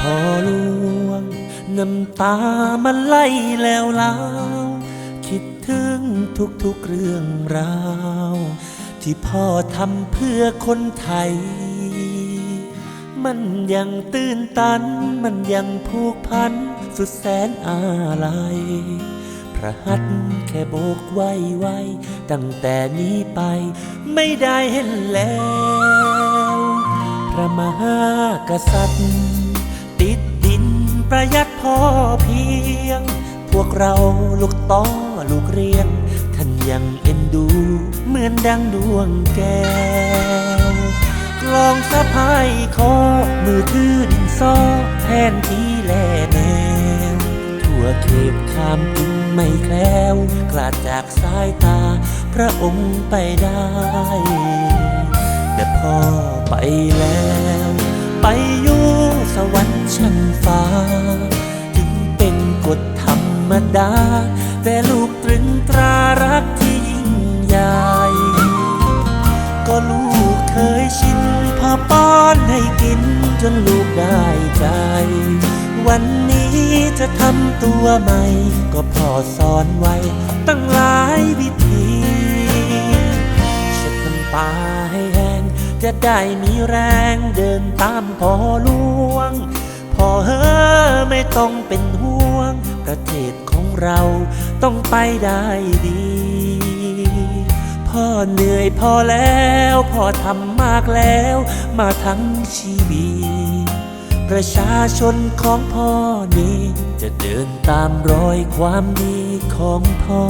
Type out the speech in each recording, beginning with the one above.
พ่อลุงน้ำตามันไล่แล้วลาวคิดถึงทุกๆเรื่องราว ที่พ่อทำเพื่อคนไทย มันยังตื้นตัน มันยังผูกพัน สุดแสนอาลัยพระหัตถ์แค่โบกไว้ไว้ตั้งแต่นี้ไปไม่ได้เห็นแล้ว พระมหากษัตริย์ ติดดินประหยัดพอเพียง พวกเราลูกต้อลูกเรียน ท่านยังเอ็นดู เหมือนดังดวงแก้วกลองสะพายคอ มือถือดินสอแทนที่แลแนว ทั่วเขตขามกินไม่แคล้วกลาดจากสายตา พระองค์ไปได้ แต่พ่อไปแล้ว ไปอยู่ สวรรค์ชั้นฟ้า ถึงเป็นกฎธรรมดา แต่ลูกตรึงตรารักที่ยิ่งใหญ่ ก็ลูกเคยชินพอป้อนให้กินจนลูกได้ใจ วันนี้จะทำตัวใหม่ ก็พ่อสอนไว้ ตั้งหลายวิธีเช็ดน้ำตาให้ จะได้มีแรงเดินตามพ่อหลวง พ่อเฮ้อไม่ต้องเป็นห่วง ประเทศของเราต้องไปได้ดี พ่อเหนื่อยพอแล้ว พ่อทำมากแล้วมาทั้งชีวิต ประชาชนของพ่อนี้จะเดินตามรอยความดีของพ่อ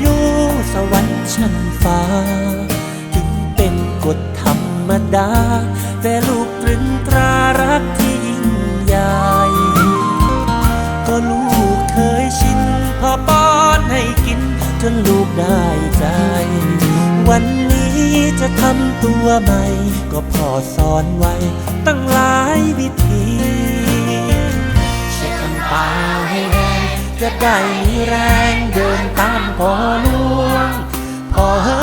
อยู่สวรรค์ชั้นฟ้า ถึงเป็นกฎธรรมดา แต่ลูกตรึงตรารักที่ยิ่งใหญ่ก็ลูกเคยชินพอป้อนให้กิน จนลูกได้ใจ วันนี้จะทำตัวใหม่ ก็พ่อสอนไว้ ตั้งหลายวิธีเช็ดน้ำตา จะได้มีแรงเดินตามพ่อหลวงพ่อเฮ้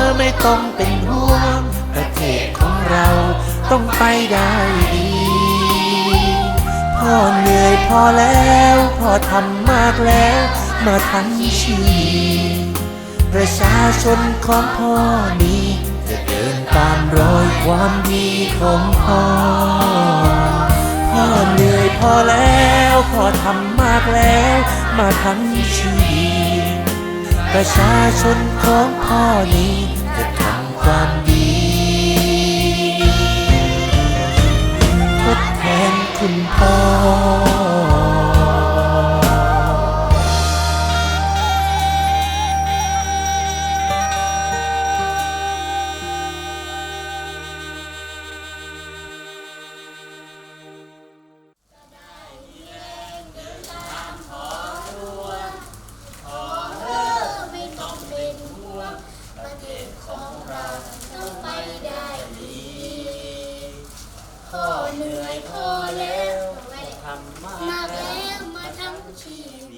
อไม่ต้องเป็นห่วง ประเทศของเราต้องไปได้ดีพ่อเหนื่อยพอแล้วพ่อทำมากแล้วมาทั้งชีวิตประชาชนของพ่อนี้ จะเดินตามรอยความดีของพ่อ พอแล้วพอทำมากแล้ว มาทั้งชีวิตประชาชนของพ่อนี้จะทำความดีทดแทนคุณพ่อ ของเราต้องไปได้ดีข้อเหนื่อยข้อแล้วทำมากแล้วมาทั้งชีวิต